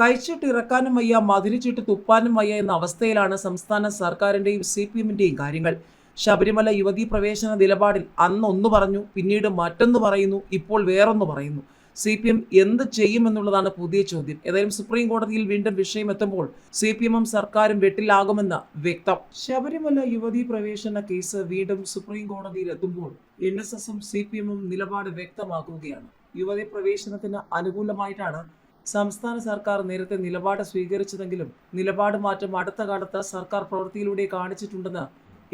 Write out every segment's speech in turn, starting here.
കഴിച്ചിട്ട് ഇറക്കാനും വയ്യ മധുരിച്ചിട്ട് തുപ്പാനും വയ്യ എന്ന അവസ്ഥയിലാണ് സംസ്ഥാന സർക്കാരിന്റെയും സി പി എമ്മിന്റെയും കാര്യങ്ങൾ. ശബരിമല യുവതീ പ്രവേശന നിലപാടിൽ അന്ന് ഒന്ന് പറഞ്ഞു പിന്നീട് മറ്റൊന്ന് പറയുന്നു ഇപ്പോൾ വേറൊന്ന് പറയുന്നു. സി പി എം എന്ത് ചെയ്യുമെന്നുള്ളതാണ് പുതിയ ചോദ്യം. ഏതായാലും സുപ്രീം കോടതിയിൽ വീണ്ടും വിഷയം എത്തുമ്പോൾ സി പി എമ്മും സർക്കാരും വെട്ടിലാകുമെന്ന് വ്യക്തം. ശബരിമല യുവതീ പ്രവേശന കേസ് വീണ്ടും സുപ്രീം കോടതിയിൽ എത്തുമ്പോൾ എൻ എസ് എസും സി പി എമ്മും നിലപാട് വ്യക്തമാക്കുകയാണ്. യുവതീ പ്രവേശനത്തിന് അനുകൂലമായിട്ടാണ് സംസ്ഥാന സർക്കാർ നേരത്തെ നിലപാട് സ്വീകരിച്ചതെങ്കിലും നിലപാട് മാറ്റം അടുത്ത കാലത്ത് സർക്കാർ പ്രവൃത്തിയിലൂടെ കാണിച്ചിട്ടുണ്ടെന്ന്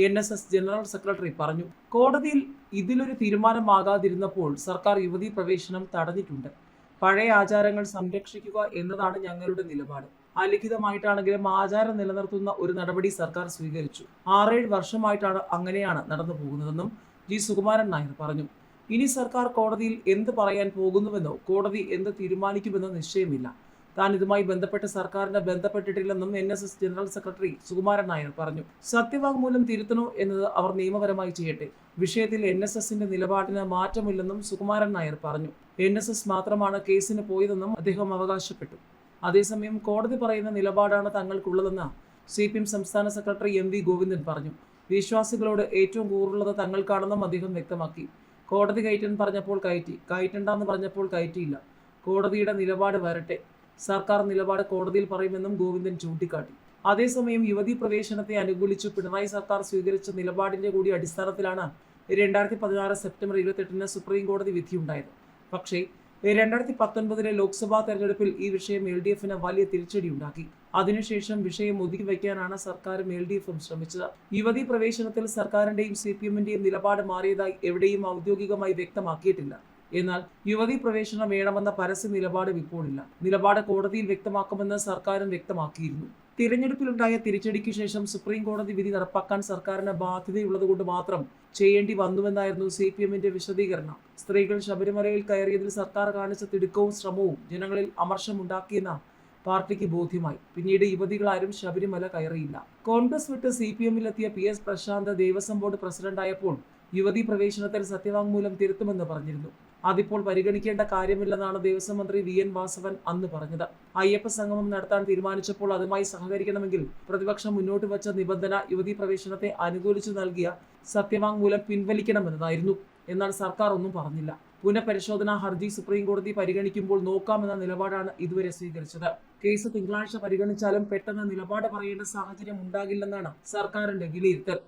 N S S general secretary പറഞ്ഞു. കോടതിയിൽ ഇതിലൊരു തീരുമാനമാകാതിരുന്നപ്പോൾ സർക്കാർ യുവതി പ്രവേശനം തടഞ്ഞിട്ടുണ്ട്. പഴയ ആചാരങ്ങൾ സംരക്ഷിക്കുക എന്നതാണ് ഞങ്ങളുടെ നിലപാട്. അലിഖിതമായിട്ടാണെങ്കിലും ആചാരം നിലനിർത്തുന്ന ഒരു നടപടി സർക്കാർ സ്വീകരിച്ചു. ആറേഴ് വർഷമായിട്ടാണ് അങ്ങനെയാണ് നടന്നു പോകുന്നതെന്നും ജി സുകുമാരൻ നായർ പറഞ്ഞു. ഇനി സർക്കാർ കോടതിയിൽ എന്ത് പറയാൻ പോകുന്നുവെന്നോ കോടതി എന്ത് തീരുമാനിക്കുമെന്നോ നിശ്ചയമില്ല. താൻ ഇതുമായി ബന്ധപ്പെട്ട് സർക്കാരിനെ ബന്ധപ്പെട്ടിട്ടില്ലെന്നും N S S general secretary Sukumaran Nair പറഞ്ഞു. സത്യവാങ്മൂലം തിരുത്തണോ എന്നത് അവർ നിയമപരമായി ചെയ്യട്ടെ. വിഷയത്തിൽ എൻ എസ് എസിന്റെ നിലപാടിന് മാറ്റമില്ലെന്നും സുകുമാരൻ നായർ പറഞ്ഞു. എൻ എസ് എസ് മാത്രമാണ് കേസിന് പോയതെന്നും അദ്ദേഹം അവകാശപ്പെട്ടു. അതേസമയം കോടതി പറയുന്ന നിലപാടാണ് തങ്ങൾക്കുള്ളതെന്ന് സി പി എം സംസ്ഥാന സെക്രട്ടറി എം വി ഗോവിന്ദൻ പറഞ്ഞു. വിശ്വാസികളോട് ഏറ്റവും കൂറുള്ളത് തങ്ങൾക്കാണെന്നും അദ്ദേഹം വ്യക്തമാക്കി. കോടതി കയറ്റെന്ന് പറഞ്ഞപ്പോൾ കയറ്റി. കയറ്റണ്ടെന്ന് പറഞ്ഞപ്പോൾ കയറ്റിയില്ല. കോടതിയുടെ നിലപാട് വരട്ടെ. സർക്കാർ നിലപാട് കോടതിയിൽ പറയുമെന്നും ഗോവിന്ദൻ ചൂണ്ടിക്കാട്ടി. അതേസമയം യുവതി പ്രവേശനത്തെ അനുകൂലിച്ച് പിണറായി സർക്കാർ സ്വീകരിച്ച നിലപാടിന്റെ കൂടി അടിസ്ഥാനത്തിലാണ് രണ്ടായിരത്തി പതിനാറ് സെപ്റ്റംബർ ഇരുപത്തെട്ടിന് സുപ്രീം കോടതി വിധിയുണ്ടായത് പക്ഷേ രണ്ടായിരത്തി പത്തൊൻപതിലെ ലോക്സഭാ തെരഞ്ഞെടുപ്പിൽ ഈ വിഷയം എൽ ഡി എഫിന് വലിയ തിരിച്ചടിയുണ്ടാക്കി. അതിനുശേഷം വിഷയം ഒതുക്കി വയ്ക്കാനാണ് സർക്കാരും എൽ ഡി എഫും ശ്രമിച്ചത്. യുവതി പ്രവേശനത്തിൽ സർക്കാരിന്റെയും സി പി എമ്മിന്റെയും നിലപാട് മാറിയതായി എവിടെയും ഔദ്യോഗികമായി വ്യക്തമാക്കിയിട്ടില്ല. എന്നാൽ യുവതി പ്രവേശനം വേണമെന്ന പരസ്യ നിലപാടും ഇപ്പോഴില്ല. നിലപാട് കോടതിയിൽ വ്യക്തമാക്കുമെന്ന് സർക്കാരും വ്യക്തമാക്കിയിരുന്നു. തിരഞ്ഞെടുപ്പിലുണ്ടായ തിരിച്ചടിക്ക് ശേഷം സുപ്രീം കോടതി വിധി നടപ്പാക്കാൻ സർക്കാരിന് ബാധ്യതയുള്ളതുകൊണ്ട് മാത്രം ചെയ്യേണ്ടി വന്നുവെന്നായിരുന്നു സി പി എമ്മിന്റെ വിശദീകരണം. സ്ത്രീകൾ ശബരിമലയിൽ കയറിയതിൽ സർക്കാർ കാണിച്ച തിടുക്കവും ശ്രമവും ജനങ്ങളിൽ അമർഷമുണ്ടാക്കിയെന്ന പാർട്ടിക്ക് ബോധ്യമായി. പിന്നീട് യുവതികളാരും ശബരിമല കയറിയില്ല. കോൺഗ്രസ് വിട്ട് C P എമ്മിലെത്തിയ P S Prashanth Devaswom board പ്രസിഡന്റായപ്പോൾ യുവതി പ്രവേശനത്തിൽ സത്യവാങ്മൂലം തിരുത്തുമെന്ന് പറഞ്ഞിരുന്നു. അതിപ്പോൾ പരിഗണിക്കേണ്ട കാര്യമില്ലെന്നാണ് ദേവസ്വം മന്ത്രി വി എൻ വാസവൻ അന്ന് പറഞ്ഞത്. അയ്യപ്പ സംഗമം നടത്താൻ തീരുമാനിച്ചപ്പോൾ അതുമായി സഹകരിക്കണമെങ്കിൽ പ്രതിപക്ഷം മുന്നോട്ട് വച്ച നിബന്ധന യുവതി പ്രവേശനത്തെ അനുകൂലിച്ചു നൽകിയ സത്യവാങ്മൂലം പിൻവലിക്കണമെന്നതായിരുന്നു. എന്നാൽ സർക്കാർ ഒന്നും പറഞ്ഞില്ല. പുനഃപരിശോധനാ ഹർജി സുപ്രീം കോടതി പരിഗണിക്കുമ്പോൾ നോക്കാമെന്ന നിലപാടാണ് ഇതുവരെ സ്വീകരിച്ചത്. കേസ് തിങ്കളാഴ്ച പരിഗണിച്ചാലും പെട്ടെന്ന് നിലപാട് പറയേണ്ട സാഹചര്യം ഉണ്ടാകില്ലെന്നാണ് സർക്കാരിന്റെ വിലയിരുത്തൽ.